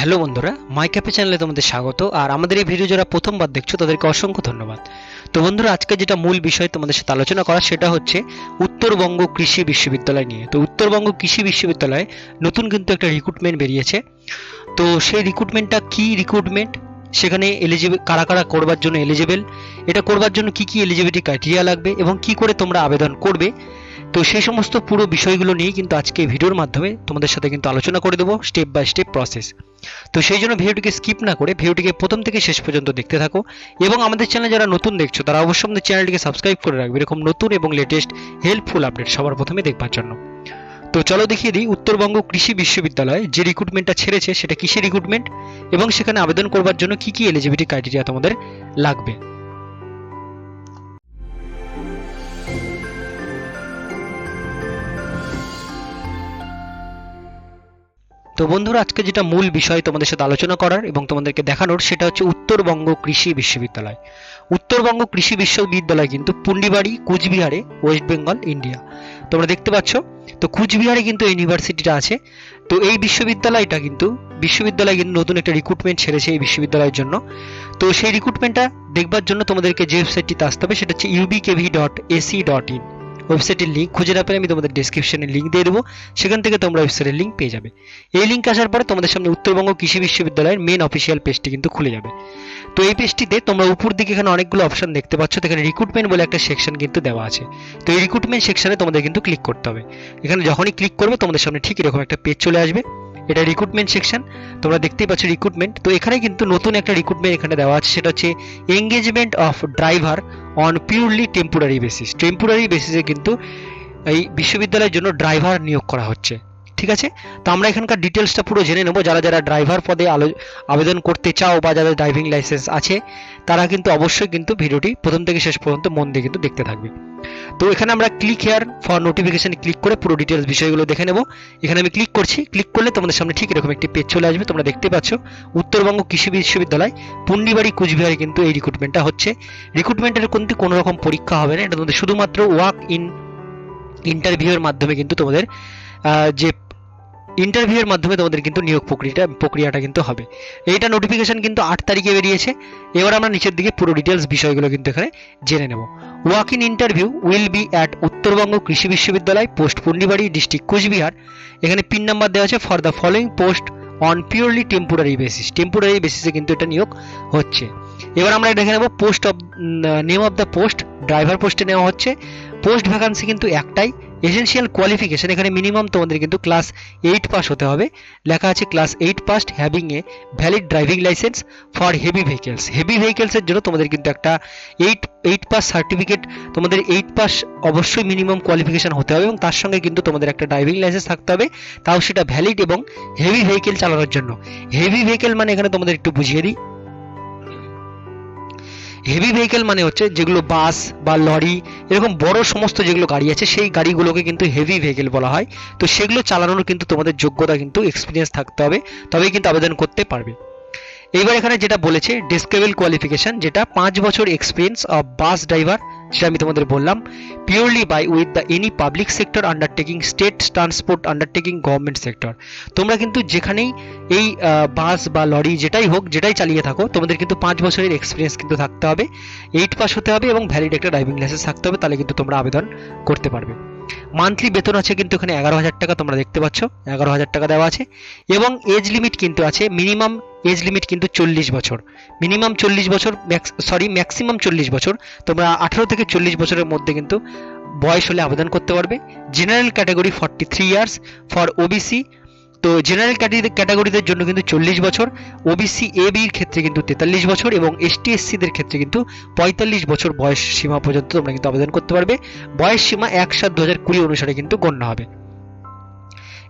Hello বন্ধুরা মাই ক্যাপে চ্যানেলে তোমাদের স্বাগত, আর আমাদের এই ভিডিও যারা প্রথমবার দেখছ, তাদেরকে অসংখ্য ধন্যবাদ। তো বন্ধুরা, আজকে যেটা মূল বিষয় তোমাদের সাথে আলোচনা করা সেটা হচ্ছে উত্তরবঙ্গ কৃষি বিশ্ববিদ্যালয় নিয়ে। তো উত্তরবঙ্গ কৃষি বিশ্ববিদ্যালয়ে নতুন কিন্তু একটা রিক্রুটমেন্ট বেরিয়েছে। তো সেই রিক্রুটমেন্টটা কি রিক্রুটমেন্ট সেখানে এলিজিবল কারা কারা করবার জন্য এলিজিবল এটা করবার জন্য কি কি এলিজিবিলিটি ক্রাইটেরিয়া লাগবে? এবং কি করে তোমরা আবেদন করবে? তো সেই সমস্ত পুরো বিষয়গুলো নিয়ে কিন্তু আজকে ভিডিওর মাধ্যমে তোমাদের সাথে কিন্তু আলোচনা করে দেবো স্টেপ বাই স্টেপ প্রসেস তো সেই জন্য ভিডিওটিকে স্কিপ না করে ভিডিওটিকে প্রথম থেকে শেষ পর্যন্ত দেখতে থাকো এবং আমাদের চ্যানেলে যারা নতুন দেখছ, তারা অবশ্যই আমাদের চ্যানেলটিকে সাবস্ক্রাইব করে রাখবে। এরকম নতুন এবং লেটেস্ট হেল্পফুল আপডেট সবার প্রথমে দেখবার জন্য। তো চলো দেখিয়ে দিই, উত্তরবঙ্গ কৃষি বিশ্ববিদ্যালয় যে রিক্রুটমেন্টটা ছেড়েছে সেটা কিসের রিক্রুটমেন্ট এবং সেখানে আবেদন করবার জন্য কি কি এলিজিবিলিটি ক্রাইটেরিয়া তোমাদের লাগবে। তো বন্ধুরা, আজকে যেটা মূল বিষয় তোমাদের সাথে আলোচনা করার এবং তোমাদেরকে দেখানোর, সেটা হচ্ছে উত্তরবঙ্গ কৃষি বিশ্ববিদ্যালয়। উত্তরবঙ্গ কৃষি বিশ্ববিদ্যালয় কিন্তু পুন্ডিবাড়ি, কুচবিহারে, ওয়েস্ট বেঙ্গল, ইন্ডিয়া। তোমরা দেখতে পাচ্ছ? তো কুচবিহারে কিন্তু ইউনিভার্সিটিটা আছে। তো এই বিশ্ববিদ্যালয়টা কিন্তু, বিশ্ববিদ্যালয় কিন্তু নতুন একটা রিক্রুটমেন্ট ছেড়েছে এই বিশ্ববিদ্যালয়ের জন্য। তো সেই রিক্রুটমেন্টটা দেখবার জন্য তোমাদেরকে যে ওয়েবসাইটটিতে আসতে হবে, সেটা হচ্ছে UBKV dot AC dot in ওয়েবসাইটের লিঙ্ক খুঁজে না পেলে আমি তোমাদের ডিসক্রিপশনে লিঙ্ক দিয়ে দেবো। সেখান থেকে তোমরা ওয়েবসাইটের লিঙ্ক পেয়ে যাবে। এই লিঙ্ক আসার পরে তোমাদের সামনে উত্তরবঙ্গ কৃষি বিশ্ববিদ্যালয়ের মেন অফিসিয়াল পেজটি কিন্তু খুলে যাবে। তো এই পেজটিতে তোমরা উপর দিকে এখানে অনেকগুলো অপশন দেখতে পাচ্ছ। এখানে রিক্রুটমেন্ট বলে একটা সেকশন কিন্তু দেওয়া আছে। তো এই রিক্রুটমেন্ট সেকশনে তোমাদের কিন্তু ক্লিক করতে হবে। এখানে যখনই ক্লিক করবে, তোমাদের সামনে ঠিক এরকম একটা পেজ চলে আসবে। এটা রিক্রুটমেন্ট সেকশন তোমরা দেখতেই পাচ্ছ রিক্রুটমেন্ট তো এখানে কিন্তু নতুন একটা রিক্রুটমেন্ট এখানে দেওয়া আছে, সেটা হচ্ছে engagement of driver on purely temporary basis temporary বেসিসে কিন্তু এই বিশ্ববিদ্যালয়ের জন্য ড্রাইভার নিয়োগ করা হচ্ছে। ঠিক আছে? তো আমরা এখানকার ডিটেলসটা পুরো জেনে নেব। যারা যারা ড্রাইভার পদে আলো, আবেদন করতে চাও বা যাদের ড্রাইভিং লাইসেন্স আছে, তারা কিন্তু অবশ্যই কিন্তু ভিডিওটি প্রথম থেকে শেষ পর্যন্ত মন দিয়ে কিন্তু দেখতে থাকবে। তো এখানে আমরা click here for notification click করে পুরো ডিটেলস বিষয়গুলো দেখে নেব। এখানে আমি ক্লিক করছি। ক্লিক করলে তোমাদের সামনে ঠিক এরকম একটি পেজ চলে আসবে। তোমরা দেখতে পাচ্ছ, উত্তরবঙ্গ কৃষি বিশ্ববিদ্যালয়, পুন্ডিবাড়ি, কুচবিহারে কিন্তু এই রিক্রুটমেন্টটা হচ্ছে। রিক্রুটমেন্টের কিন্তু কোনো রকম পরীক্ষা হবে না। এটা তোমাদের শুধুমাত্র ওয়াক ইন ইন্টারভিউয়ের মাধ্যমে কিন্তু তোমাদের যে ইন্টারভিউয়ের মাধ্যমে তোমাদের কিন্তু নিয়োগ প্রক্রিয়াটা প্রক্রিয়াটা কিন্তু হবে। এইটা নোটিফিকেশন কিন্তু আট তারিখে বেরিয়েছে। এবার আমরা নিচের দিকে পুরো ডিটেলস বিষয়গুলো কিন্তু এখানে জেনে নেব। Walk in interview will be at Uttarbanga Krishi Vishwavidyalaya post Pundibari district Cooch Behar. এখানে পিন নাম্বার দেওয়া আছে for the following post on purely temporary basis temporary বেসিসে কিন্তু এটা নিয়োগ হচ্ছে। এবার আমরা দেখে নেব post of name of the post driver পোস্টে নেওয়া হচ্ছে। পোস্ট ভ্যাকান্সি কিন্তু একটাই। এসেনশিয়াল কোয়ালিফিকেশন এখানে মিনিমাম তোমাদের কিন্তু ক্লাস এইট পাস হতে হবে। লেখা আছে class eight pass having a valid driving licence for heavy vehicles heavy ভেহিকেলসের জন্য তোমাদের কিন্তু একটা এইট এইট পাস সার্টিফিকেট তোমাদের এইট পাস অবশ্যই মিনিমাম কোয়ালিফিকেশন হতে হবে এবং তার সঙ্গে কিন্তু তোমাদের একটা ড্রাইভিং লাইসেন্স থাকতে হবে। তাও সেটা ভ্যালিড এবং হেভি ভেহিকেল চালানোর জন্য। হেভি ভেহিকেল মানে এখানে তোমাদের একটু বুঝিয়ে দিই। হেভি ভেহিকেল মানে হচ্ছে যেগুলো বাস বা লরি এরকম বড় সমস্ত যেগুলো গাড়ি আছে, সেই গাড়িগুলোকে কিন্তু হেভি ভেহিকেল বলা হয়। তো সেগুলো চালানোর কিন্তু তোমাদের যোগ্যতা কিন্তু এক্সপিরিয়েন্স থাকতে হবে, তবেই কিন্তু আবেদন করতে পারবে। এইবার এখানে যেটা বলেছে ডিসকেবল কোয়ালিফিকেশন যেটা পাঁচ বছর এক্সপিরিয়েন্স অফ বাস ড্রাইভার যেটা আমি তোমাদের বললাম purely by with the any public sector undertaking state transport undertaking government sector তোমরা কিন্তু যেখানেই এই বাস বা লরি যেটাই হোক, যেটাই চালিয়ে থাকো, তোমাদের কিন্তু পাঁচ বছরের এক্সপিরিয়েন্স কিন্তু থাকতে হবে এইট পাস হতে হবে এবং ভ্যালিড একটা ড্রাইভিং লাইসেন্স থাকতে হবে, তাহলে কিন্তু তোমরা আবেদন করতে পারবে। মান্থলি বেতন আছে কিন্তু এখানে এগারো হাজার টাকা, তোমরা দেখতে পাচ্ছ, এগারো হাজার টাকা দেওয়া আছে। এবং এজ লিমিট কিন্তু আছে মিনিমাম এজ লিমিট কিন্তু চল্লিশ বছর। মিনিমাম চল্লিশ বছর সরি ম্যাক্সিমাম চল্লিশ বছর। তোমরা আঠারো থেকে চল্লিশ বছরের মধ্যে কিন্তু বয়স হলে আবেদন করতে পারবে। General category forty three years for OBC তো জেনারেল ক্যাটাগরিদের জন্য কিন্তু চল্লিশ বছর। ওবিসি এ বির ক্ষেত্রে কিন্তু তেতাল্লিশ বছর এবং এসটি এসসিদের ক্ষেত্রে কিন্তু পঁয়তাল্লিশ বছর বয়স সীমা পর্যন্ত তোমরা কিন্তু আবেদন করতে পারবে। বয়স সীমা এক সাত দু হাজার কুড়ি অনুসারে কিন্তু গণ্য হবে।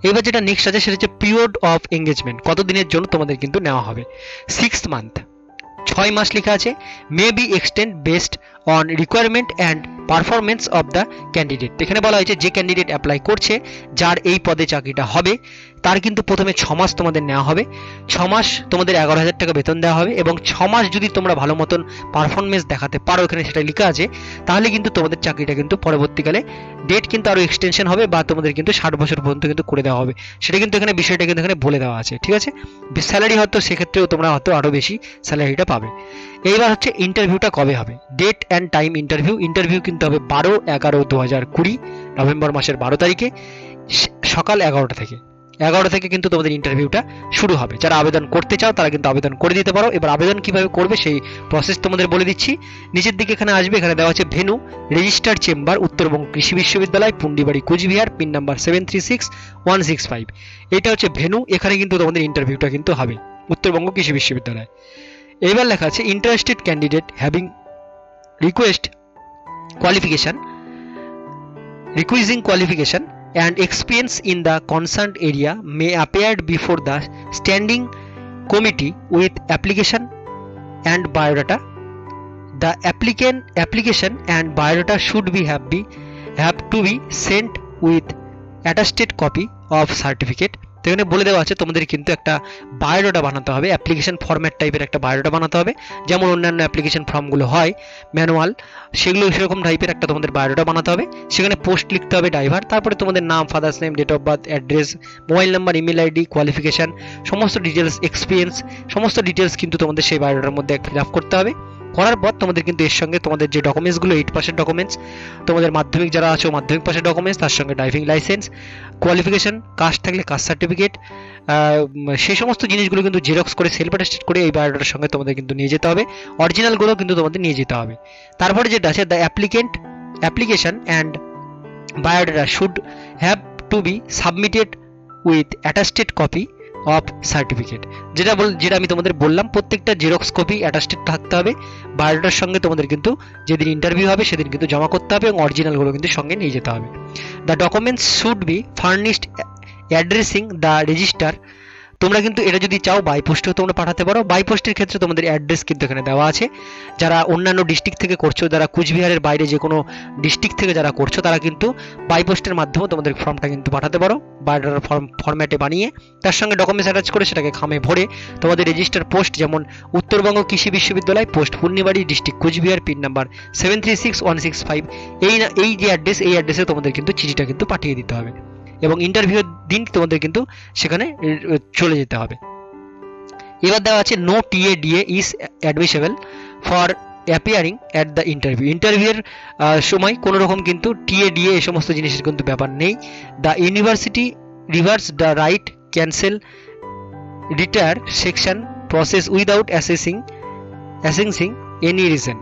এবার যেটা নেক্সট আছে, সেটা হচ্ছে পিরিয়ড অফ এঙ্গেজমেন্ট কত দিনের জন্য তোমাদের কিন্তু নেওয়া হবে? সিক্স মান্থ ছয় মাস লেখা আছে। May be extend based on requirement and performance of the candidate এখানে বলা হয়েছে যে ক্যান্ডিডেট অ্যাপ্লাই করছে, যার এই পদে চাকরিটা হবে, তার কিন্তু প্রথমে ছ মাস তোমাদের নেওয়া হবে। ছ মাস তোমাদের এগারো হাজার টাকা বেতন দেওয়া হবে এবং ছ মাস যদি তোমরা ভালো মতন পারফরমেন্স দেখাতে পারো, এখানে সেটা লেখা আছে, তাহলে কিন্তু তোমাদের চাকরিটা কিন্তু পরবর্তীকালে ডেট কিন্তু আরও এক্সটেনশন হবে বা তোমাদের কিন্তু ষাট বছর পর্যন্ত কিন্তু করে দেওয়া হবে। সেটা কিন্তু এখানে বিষয়টা কিন্তু এখানে বলে দেওয়া আছে, ঠিক আছে? স্যালারি হয়তো সেক্ষেত্রেও তোমরা হয়তো আরও বেশি স্যালারিটা পাবে। এইবার হচ্ছে ইন্টারভিউটা কবে হবে? Date and time interview interview কিন্তু হবে বারো এগারো দু হাজার কুড়ি, নভেম্বর মাসের বারো তারিখে সকাল এগারোটা থেকে। এগারোটা থেকে কিন্তু তোমাদের ইন্টারভিউটা শুরু হবে। যারা আবেদন করতে চাও, তারা কিন্তু আবেদন করে দিতে পারো। এবার আবেদন কীভাবে করবে সেই প্রসেস তোমাদের বলে দিচ্ছি। নিচের দিকে এখানে আসবে, এখানে দেওয়া আছে venue register chamber Uttarbanga Krishi Vishwavidyalaya, Pundibari, Cooch Behar pin number seven three six one six five এটা হচ্ছে ভেনু এখানে কিন্তু তোমাদের ইন্টারভিউটা কিন্তু হবে, উত্তরবঙ্গ কৃষি বিশ্ববিদ্যালয়। এবার লেখা আছে interested candidate having request qualification requisite qualification and experience in the concern area may appeared before the standing committee with application and biodata the applicant application and biodata should be have be have to be sent with attested copy of certificate তো এখানে বলে দেওয়া আছে, তোমাদের কিন্তু একটা biodata বানাতে হবে অ্যাপ্লিকেশন ফরম্যাট টাইপের একটা বায়োডাটা বানাতে হবে। যেমন অন্যান্য অ্যাপ্লিকেশন ফর্মগুলো হয় ম্যানুয়াল সেগুলো সেরকম টাইপের একটা তোমাদের বায়োডাটা বানাতে হবে। সেখানে পোস্ট লিখতে হবে ড্রাইভার তারপরে তোমাদের নাম father's name date of birth address mobile number email ID qualification সমস্ত ডিটেলস এক্সপিরিয়েন্স সমস্ত ডিটেলস কিন্তু তোমাদের সেই বায়োডাটার মধ্যে ফিল আপ করতে হবে। করার পর তোমাদের কিন্তু এর সঙ্গে তোমাদের যে ডকুমেন্টসগুলো এইট পার্সেন্ট ডকুমেন্টস তোমাদের মাধ্যমিক যারা আছো, মাধ্যমিক পাশের ডকুমেন্টস তার সঙ্গে ড্রাইভিং লাইসেন্স কোয়ালিফিকেশন কাস্ট থাকলে কাস্ট সার্টিফিকেট সেই সমস্ত জিনিসগুলো কিন্তু জেরক্স করে সেলফ অ্যাটেস্টেড করে এই বায়োডাটার সঙ্গে তোমাদের কিন্তু নিয়ে যেতে হবে। অরিজিনালগুলো কিন্তু তোমাদের নিয়ে যেতে হবে। তারপরে যেটা আছে the applicant application and biodata should have to be submitted with attested copy of certificate যেটা বল, যেটা আমি তোমাদের বললাম, প্রত্যেকটা জেরক্স কপি অ্যাটাস্টেড থাকতে হবে। বায়োডাটার সঙ্গে তোমাদের কিন্তু যেদিন ইন্টারভিউ হবে, সেদিন কিন্তু জমা করতে হবে এবং অরিজিনালগুলো কিন্তু সঙ্গে নিয়ে যেতে হবে। The documents should be furnished addressing the register তোমরা কিন্তু এটা যদি চাও বাই পোস্টেও তোমরা পাঠাতে পারো। বাই পোস্টের ক্ষেত্রে তোমাদের অ্যাড্রেস কিন্তু এখানে দেওয়া আছে। যারা অন্যান্য ডিস্ট্রিক্ট থেকে করছ, যারা কুচবিহারের বাইরে যে কোনো ডিস্ট্রিক্ট থেকে যারা করছ, তারা কিন্তু বাই পোস্টের মাধ্যমেও তোমাদের ফর্মটা কিন্তু পাঠাতে পারো বায়োডাটার ফর্ম ফর্ম্যাটে বানিয়ে। তার সঙ্গে ডকুমেন্টস অ্যাটাচ করে সেটাকে খামে ভরে তোমাদের রেজিস্টার পোস্ট যেমন Uttarbanga Krishi Viswavidyalaya post Purnibari district Coochbehar pin number seven three six one six five এই এই যে অ্যাড্রেস এই অ্যাড্রেসে তোমাদের কিন্তু চিঠিটা কিন্তু পাঠিয়ে দিতে হবে। এবং ইন্টারভিউর দিন তোমাদের কিন্তু সেখানে চলে যেতে হবে। এবার দেওয়া আছে no TA DA is admissible for appearing at the interview ইন্টারভিউয়ের সময় কোনো রকম কিন্তু টিএ ডিএ এই সমস্ত জিনিসের কিন্তু ব্যাপার নেই। The university reverse the right cancel retire section process without assessing অ্যাসেন্সিং any reason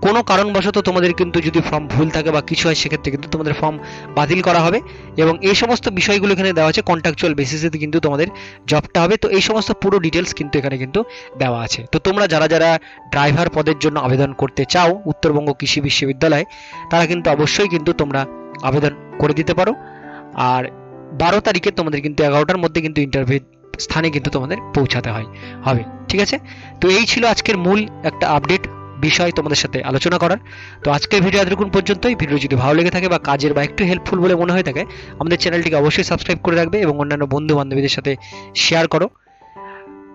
কোনো কারণবশত তোমাদের কিন্তু যদি ফর্ম ভুল থাকে বা কিছু হয়, সেক্ষেত্রে কিন্তু তোমাদের ফর্ম বাতিল করা হবে এবং এই সমস্ত বিষয়গুলো এখানে দেওয়া আছে কন্ট্রাকচুয়াল বেসিসে কিন্তু তোমাদের জবটা হবে। তো এই সমস্ত পুরো ডিটেলস কিন্তু এখানে কিন্তু দেওয়া আছে। তো তোমরা যারা যারা ড্রাইভার পদের জন্য আবেদন করতে চাও, উত্তরবঙ্গ কৃষি বিশ্ববিদ্যালয়, তারা কিন্তু অবশ্যই কিন্তু তোমরা আবেদন করে দিতে পারো। আর বারো তারিখে তোমাদের কিন্তু এগারোটার মধ্যে কিন্তু ইন্টারভিউ স্থানে কিন্তু তোমাদের পৌঁছাতে হয়, হবে। ঠিক আছে? তো এই ছিল আজকের মূল একটা আপডেট বিষয় তোমাদের সাথে আলোচনা করার। তো আজকের ভিডিও এতটুকুন পর্যন্তই। ভিডিও যদি ভালো লেগে থাকে বা কাজের বা একটু হেল্পফুল বলে মনে হয়ে থাকে, আমাদের চ্যানেলটিকে অবশ্যই সাবস্ক্রাইব করে রাখবে এবং অন্যান্য বন্ধু বান্ধবীদের সাথে শেয়ার করো।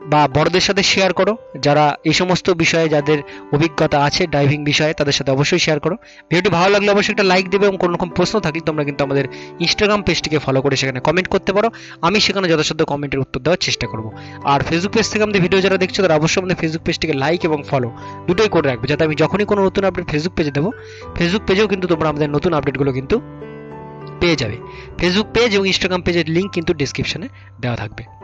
বা বড়দের সাথে শেয়ার করো। যারা এই সমস্ত বিষয়ে যাদের অভিজ্ঞতা আছে ড্রাইভিং বিষয়ে, তাদের সাথে অবশ্যই শেয়ার করো। ভিডিওটি ভালো লাগলে অবশ্যই একটা লাইক দেবে এবং কোনো রকম প্রশ্ন থাকলে তোমরা কিন্তু আমাদের ইনস্টাগ্রাম পেজটিকে ফলো করে সেখানে কমেন্ট করতে পারো। আমি সেখানে যথাসাধ্য কমেন্টের উত্তর দেওয়ার চেষ্টা করব। আর ফেসবুক পেজ থেকে আমাদের ভিডিও যারা দেখছ, তারা অবশ্যই আমাদের ফেসবুক পেজটিকে লাইক এবং ফলো দুটোই করে রাখবে, যাতে আমি যখনই কোনো নতুন আপডেট ফেসবুক পেজে দেবো ফেসবুক পেজেও কিন্তু তোমরা আমাদের নতুন আপডেটগুলো কিন্তু পেয়ে যাবে। ফেসবুক পেজ এবং ইনস্টাগ্রাম পেজের লিঙ্ক কিন্তু ডিসক্রিপশনে দেওয়া থাকবে।